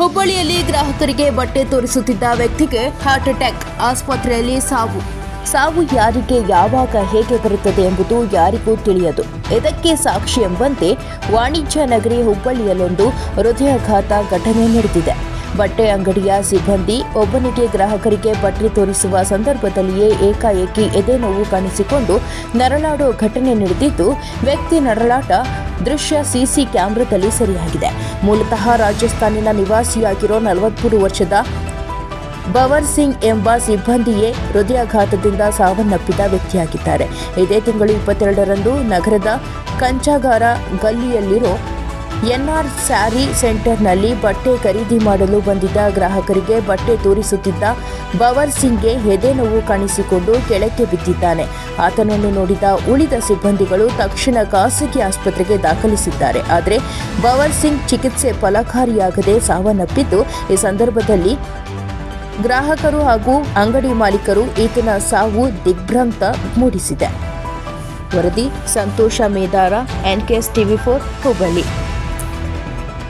ಹುಬ್ಬಳ್ಳಿಯಲ್ಲಿ ಗ್ರಾಹಕರಿಗೆ ಬಟ್ಟೆ ತೋರಿಸುತ್ತಿದ್ದ ವ್ಯಕ್ತಿಗೆ ಹಾರ್ಟ್ ಅಟ್ಯಾಕ್ ಆಸ್ಪತ್ರೆಯಲ್ಲಿ ಸಾವು. ಸಾವು ಯಾರಿಗೆ, ಯಾವಾಗ, ಹೇಗೆ ಬರುತ್ತದೆ ಎಂಬುದು ಯಾರಿಗೂ ತಿಳಿಯದು. ಇದಕ್ಕೆ ಸಾಕ್ಷಿ ಎಂಬಂತೆ ವಾಣಿಜ್ಯ ನಗರಿ ಹುಬ್ಬಳ್ಳಿಯಲ್ಲೊಂದು ಹೃದಯಾಘಾತ ಘಟನೆ ನಡೆದಿದೆ. ಬಟ್ಟೆ ಅಂಗಡಿಯ ಸಿಬ್ಬಂದಿ ಒಬ್ಬನಿಗೆ ಗ್ರಾಹಕರಿಗೆ ಬಟ್ಟೆ ತೋರಿಸುವ ಸಂದರ್ಭದಲ್ಲಿಯೇ ಏಕಾಏಕಿ ಎದೆ ನೋವು ಕಾಣಿಸಿಕೊಂಡು ನರಳಾಡೋ ಘಟನೆ ನಡೆದಿದ್ದು, ವ್ಯಕ್ತಿ ನರಳಾಟ ದೃಶ್ಯ ಸಿಸಿ ಕ್ಯಾಮೆರಾದಲ್ಲಿ ಸೆರೆಯಾಗಿದೆ. ಮೂಲತಃ ರಾಜಸ್ಥಾನಿನ ನಿವಾಸಿಯಾಗಿರೋ ನಲವತ್ಮೂರು ವರ್ಷದ ಬವರ್ ಸಿಂಗ್ ಎಂಬ ಸಿಬ್ಬಂದಿಯೇ ಹೃದಯಾಘಾತದಿಂದ ಸಾವನ್ನಪ್ಪಿದ ವ್ಯಕ್ತಿಯಾಗಿದ್ದಾರೆ. ಇದೇ ತಿಂಗಳು ಇಪ್ಪತ್ತೆರಡರಂದು ನಗರದ ಕಂಚಾಗಾರ ಗಲ್ಲಿಯಲ್ಲಿರೋ ಎನ್ಆರ್ ಸ್ಯಾರಿ ಸೆಂಟರ್ನಲ್ಲಿ ಬಟ್ಟೆ ಖರೀದಿ ಮಾಡಲು ಬಂದಿದ್ದ ಗ್ರಾಹಕರಿಗೆ ಬಟ್ಟೆ ತೋರಿಸುತ್ತಿದ್ದ ಬವರ್ ಸಿಂಗ್ಗೆ ಎದೆ ನೋವು ಕಾಣಿಸಿಕೊಂಡು ಕೆಳಕ್ಕೆ ಬಿದ್ದಿದ್ದಾನೆ. ಆತನನ್ನು ನೋಡಿದ ಉಳಿದ ಸಿಬ್ಬಂದಿಗಳು ತಕ್ಷಣ ಖಾಸಗಿ ಆಸ್ಪತ್ರೆಗೆ ದಾಖಲಿಸಿದ್ದಾರೆ. ಆದರೆ ಬವರ್ ಸಿಂಗ್ ಚಿಕಿತ್ಸೆ ಫಲಕಾರಿಯಾಗದೆ ಸಾವನ್ನಪ್ಪಿದ್ದು, ಈ ಸಂದರ್ಭದಲ್ಲಿ ಗ್ರಾಹಕರು ಹಾಗೂ ಅಂಗಡಿ ಮಾಲೀಕರು ಈತನ ಸಾವು ದಿಗ್ಭ್ರಾಂತ ಮೂಡಿಸಿದೆ. ವರದಿ, Santosha Medara, NKS TV four, Hubballi.